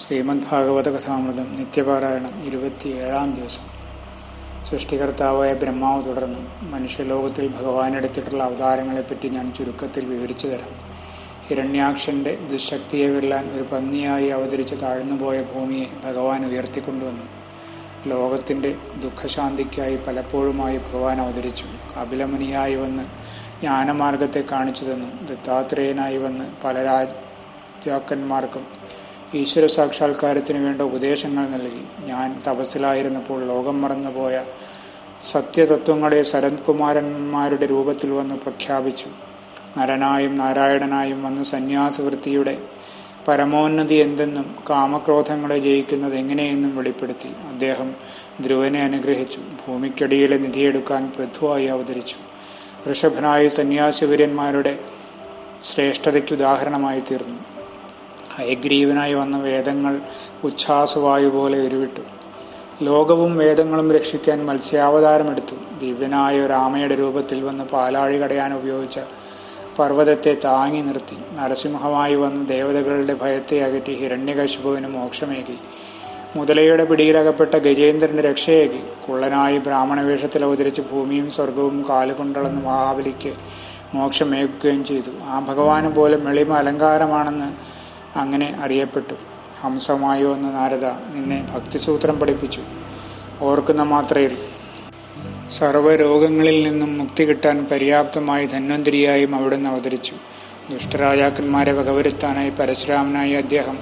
ശ്രീമദ് ഭാഗവത കഥാമൃതം നിത്യപാരായണം ഇരുപത്തിയേഴാം ദിവസം. സൃഷ്ടികർത്താവായ ബ്രഹ്മാവ് തുടർന്നു മനുഷ്യലോകത്തിൽ ഭഗവാനെടുത്തിട്ടുള്ള അവതാരങ്ങളെപ്പറ്റി ഞാൻ ചുരുക്കത്തിൽ വിവരിച്ചു തരാം. ഹിരണ്യാക്ഷന്റെ ദുശക്തിയെ വെല്ലാൻ ഒരു പന്നിയായി അവതരിച്ച് താഴ്ന്നുപോയ ഭൂമിയെ ഭഗവാൻ ഉയർത്തിക്കൊണ്ടുവന്നു. ലോകത്തിന്റെ ദുഃഖശാന്തിക്കായി പലപ്പോഴുമായി ഭഗവാൻ അവതരിച്ചു. കപിലമുനിയായി വന്ന് ജ്ഞാനമാർഗത്തെ കാണിച്ചു തന്നു. ദത്താത്രേയനായി വന്ന് പല രാജാക്കന്മാർക്കും ഈശ്വര സാക്ഷാത്കാരത്തിന് വേണ്ട ഉപദേശങ്ങൾ നൽകി. ഞാൻ തപസ്സിലായിരുന്നപ്പോൾ ലോകം മറന്നുപോയ സത്യതത്വങ്ങളെ ശരത്കുമാരന്മാരുടെ രൂപത്തിൽ വന്ന് പ്രഖ്യാപിച്ചു. നരനായും നാരായണനായും വന്ന് സന്യാസവൃത്തിയുടെ പരമോന്നതി എന്തെന്നും കാമക്രോധങ്ങളെ ജയിക്കുന്നത് എങ്ങനെയെന്നും വെളിപ്പെടുത്തി. അദ്ദേഹം ധ്രുവനെ അനുഗ്രഹിച്ചു. ഭൂമിക്കടിയിലെ നിധിയെടുക്കാൻ പൃഥ്വായി അവതരിച്ചു. ഋഷഭനായ സന്യാസിവര്യന്മാരുടെ ശ്രേഷ്ഠതയ്ക്ക് ഉദാഹരണമായി തീർന്നു. ഹയഗ്രീവനായി വന്ന വേദങ്ങൾ ഉച്ഛാസവായു പോലെ ഉരുവിട്ടു. ലോകവും വേദങ്ങളും രക്ഷിക്കാൻ മത്സ്യാവതാരമെടുത്തു. ദിവ്യനായ രാമയുടെ രൂപത്തിൽ വന്ന് പാലാഴി കടയാൻ ഉപയോഗിച്ച പർവതത്തെ താങ്ങി നിർത്തി. നരസിംഹമായി വന്ന് ദേവതകളുടെ ഭയത്തെ അകറ്റി ഹിരണ്യകശിപുവിന് മോക്ഷമേകി. മുതലയുടെ പിടിയിലകപ്പെട്ട ഗജേന്ദ്രന്റെ രക്ഷയേകി. കുള്ളനായി ബ്രാഹ്മണവേഷത്തിൽ അവതരിച്ച് ഭൂമിയും സ്വർഗവും കാലുകൊണ്ടളന്ന് മഹാബലിക്ക് മോക്ഷമേകുകയും ചെയ്തു. ആ ഭഗവാന് പോലും എളിമ അലങ്കാരമാണെന്ന് അങ്ങനെ അറിയപ്പെട്ടു. ഹംസമായോ എന്ന് നാരദ നിന്നെ ഭക്തിസൂത്രം പഠിപ്പിച്ചു. ഓർക്കുന്ന മാത്രയിൽ സർവരോഗങ്ങളിൽ നിന്നും മുക്തി കിട്ടാൻ പര്യാപ്തമായി ധന്വന്തിരിയായും അവിടുന്ന് അവതരിച്ചു. ദുഷ്ടരാജാക്കന്മാരെ വകവരുത്താനായി പരശുരാമനായി അദ്ദേഹം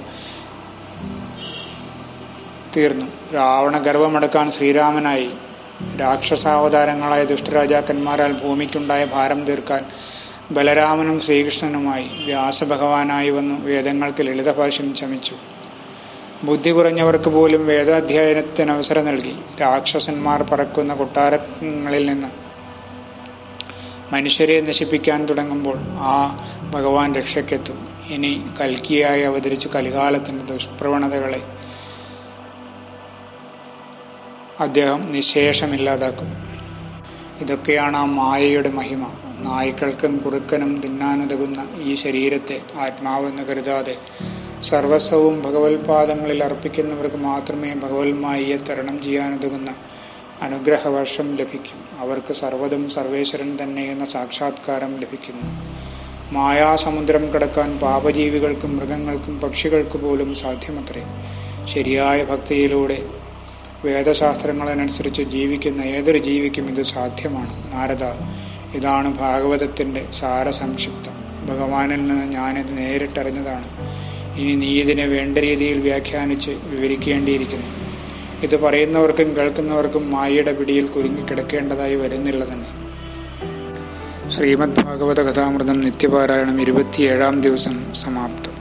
തീർന്നു. രാവണ ഗർവമടക്കാൻ ശ്രീരാമനായി. രാക്ഷസാവതാരങ്ങളായ ദുഷ്ടരാജാക്കന്മാരാൽ ഭൂമിക്കുണ്ടായ ഭാരം തീർക്കാൻ ബലരാമനും ശ്രീകൃഷ്ണനുമായി വ്യാസഭഗവാനായി വന്നു വേദങ്ങൾക്ക് ലളിതഭാഷ്യം ശമിച്ചു. ബുദ്ധി കുറഞ്ഞവർക്ക് പോലും വേദാധ്യയനത്തിന് അവസരം നൽകി. രാക്ഷസന്മാർ പറക്കുന്ന കൊട്ടാരങ്ങളിൽ നിന്ന് മനുഷ്യരെ നശിപ്പിക്കാൻ തുടങ്ങുമ്പോൾ ആ ഭഗവാൻ രക്ഷയ്ക്കെത്തും. ഇനി കൽക്കിയായി അവതരിച്ചു കലികാലത്തിന്റെ ദുഷ്പ്രവണതകളെ അദ്ദേഹം നിശേഷമില്ലാതാക്കും ഇതൊക്കെയാണ് ആ മായയുടെ മഹിമ. നായ്ക്കൾക്കും കുറുക്കനും തിന്നാനുതകുന്ന ഈ ശരീരത്തെ ആത്മാവെന്ന് കരുതാതെ സർവസ്വവും ഭഗവത്പാദങ്ങളിൽ അർപ്പിക്കുന്നവർക്ക് മാത്രമേ ഭഗവത്മായിയെ തരണം ചെയ്യാനുതകുന്ന അനുഗ്രഹവർഷം ലഭിക്കും. അവർക്ക് സർവതും സർവേശ്വരൻ തന്നെ എന്ന സാക്ഷാത്കാരം ലഭിക്കുന്നു. മായാസമുദ്രം കടക്കാൻ പാപജീവികൾക്കും മൃഗങ്ങൾക്കും പക്ഷികൾക്ക് പോലും സാധ്യമത്രേ. ശരിയായ ഭക്തിയിലൂടെ വേദശാസ്ത്രങ്ങളനുസരിച്ച് ജീവിക്കുന്ന ഏതൊരു ജീവിക്കും ഇത് സാധ്യമാണ്. നാരദ ഇതാണ് ഭാഗവതത്തിന്റെ സാരസംക്ഷിപ്തം. ഭഗവാനിൽ നിന്ന് ഞാനിത് നേരിട്ടറിഞ്ഞതാണ്. ഇനി നീ ഇതിനെ വേണ്ട രീതിയിൽ വ്യാഖ്യാനിച്ച് വിവരിക്കേണ്ടിയിരിക്കുന്നു. ഇത് പറയുന്നവർക്കും കേൾക്കുന്നവർക്കും മായയുടെ പിടിയിൽ കുരുങ്ങിക്കിടക്കേണ്ടതായി വരുന്നില്ല തന്നെ. ശ്രീമദ് ഭാഗവത കഥാമൃതം നിത്യപാരായണം ഇരുപത്തിയേഴാം ദിവസം സമാപ്തം.